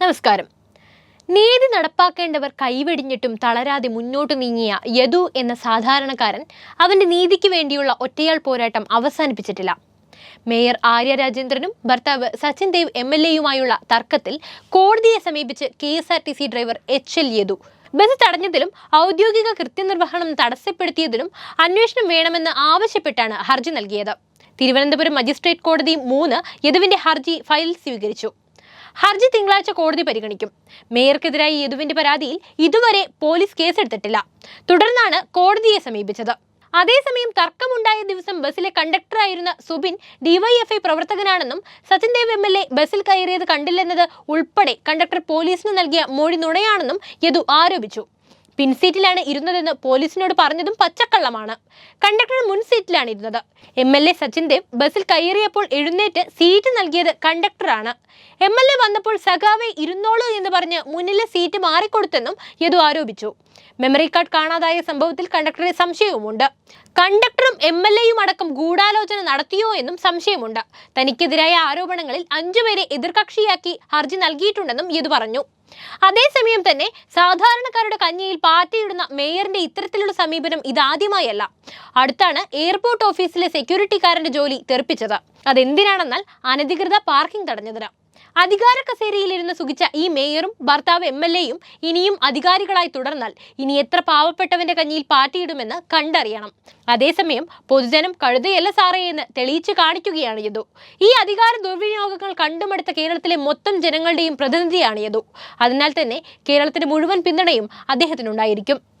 നമസ്കാരം. നീതി നടപ്പാക്കേണ്ടവർ കൈവെടിഞ്ഞിട്ടും തളരാതെ മുന്നോട്ട് നീങ്ങിയ യദു എന്ന സാധാരണക്കാരൻ അവന്റെ നീതിക്ക് വേണ്ടിയുള്ള ഒറ്റയാൾ പോരാട്ടം അവസാനിപ്പിച്ചിട്ടില്ല. മേയർ ആര്യ രാജേന്ദ്രനും ഭർത്താവ് സച്ചിൻ ദേവ് എം എൽ എയുമായുള്ള തർക്കത്തിൽ കോടതിയെ സമീപിച്ച് K S R T C driver H L Yadu. Bus തടഞ്ഞതിലും ഔദ്യോഗിക കൃത്യനിർവഹണം തടസ്സപ്പെടുത്തിയതിലും അന്വേഷണം വേണമെന്ന് ആവശ്യപ്പെട്ടാണ് ഹർജി നൽകിയത്. തിരുവനന്തപുരം മജിസ്ട്രേറ്റ് കോടതി മൂന്ന് യദുവിന്റെ ഹർജി ഫയൽ സ്വീകരിച്ചു. ഹർജി തിങ്കളാഴ്ച കോടതി പരിഗണിക്കും. മേയർക്കെതിരായി യദുവിന്റെ പരാതിയിൽ ഇതുവരെ പോലീസ് കേസെടുത്തിട്ടില്ല. തുടർന്നാണ് കോടതിയെ സമീപിച്ചത്. അതേസമയം തർക്കമുണ്ടായ ദിവസം ബസ്സിലെ കണ്ടക്ടറായിരുന്ന Subin DYFI പ്രവർത്തകനാണെന്നും Sachin Dev M L A ബസ്സിൽ കയറിയത് കണ്ടില്ലെന്നത് ഉൾപ്പെടെ കണ്ടക്ടർ പോലീസിന് നൽകിയ മൊഴി നുണയാണെന്നും യദു ആരോപിച്ചു. പിൻസീറ്റിലാണ് ഇരുന്നതെന്ന് പോലീസിനോട് പറഞ്ഞതും പച്ചക്കള്ളമാണ്. കണ്ടക്ടർ മുൻ സീറ്റിലാണ് ഇരുന്നത്. M L A Sachin Dev ബസ്സിൽ കയറിയപ്പോൾ എഴുന്നേറ്റ് സീറ്റ് നൽകിയത് കണ്ടക്ടറാണ്. എം എൽ എ വന്നപ്പോൾ സഖാവെ ഇരുന്നോളൂ എന്ന് പറഞ്ഞ് മുന്നിലെ സീറ്റ് മാറിക്കൊടുത്തെന്നും യദു ആരോപിച്ചു. മെമ്മറി കാർഡ് കാണാതായ സംഭവത്തിൽ കണ്ടക്ടറെ സംശയവുമുണ്ട്. കണ്ടക്ടറും എം എൽ എയും അടക്കം ഗൂഢാലോചന നടത്തിയോ എന്നും സംശയമുണ്ട്. തനിക്കെതിരായ ആരോപണങ്ങളിൽ അഞ്ചുപേരെ എതിർകക്ഷിയാക്കി ഹർജി നൽകിയിട്ടുണ്ടെന്നും യദു പറഞ്ഞു. അതേസമയം തന്നെ സാധാരണക്കാരുടെ കഞ്ഞിയിൽ പാറ്റയിടുന്ന മേയറിന്റെ ഇത്തരത്തിലുള്ള സമീപനം ഇതാദ്യമായല്ല. അടുത്താണ് എയർപോർട്ട് ഓഫീസിലെ സെക്യൂരിറ്റിക്കാരന്റെ ജോലി തെറിപ്പിച്ചത്. അതെന്തിനാണെന്നാൽ അനധികൃത പാർക്കിംഗ് തടഞ്ഞതിന്. അധികാര കസേരയിലിരുന്ന് സുഖിച്ച ഈ മേയറും ഭർത്താവ് എം എൽ എയും ഇനിയും അധികാരികളായി തുടർന്നാൽ ഇനി എത്ര പാവപ്പെട്ടവന്റെ കഞ്ഞിയിൽ പാറ്റിയിടുമെന്ന് കണ്ടറിയണം. അതേസമയം പൊതുജനം കഴുതയല്ല സാറേ എന്ന് തെളിയിച്ചു കാണിക്കുകയാണ് യദു. ഈ അധികാര ദുർവിനിയോഗങ്ങൾ കണ്ടുമടുത്ത കേരളത്തിലെ മൊത്തം ജനങ്ങളുടെയും പ്രതിനിധിയാണ് യദു. അതിനാൽ തന്നെ കേരളത്തിന്റെ മുഴുവൻ പിന്തുണയും അദ്ദേഹത്തിനുണ്ടായിരിക്കും.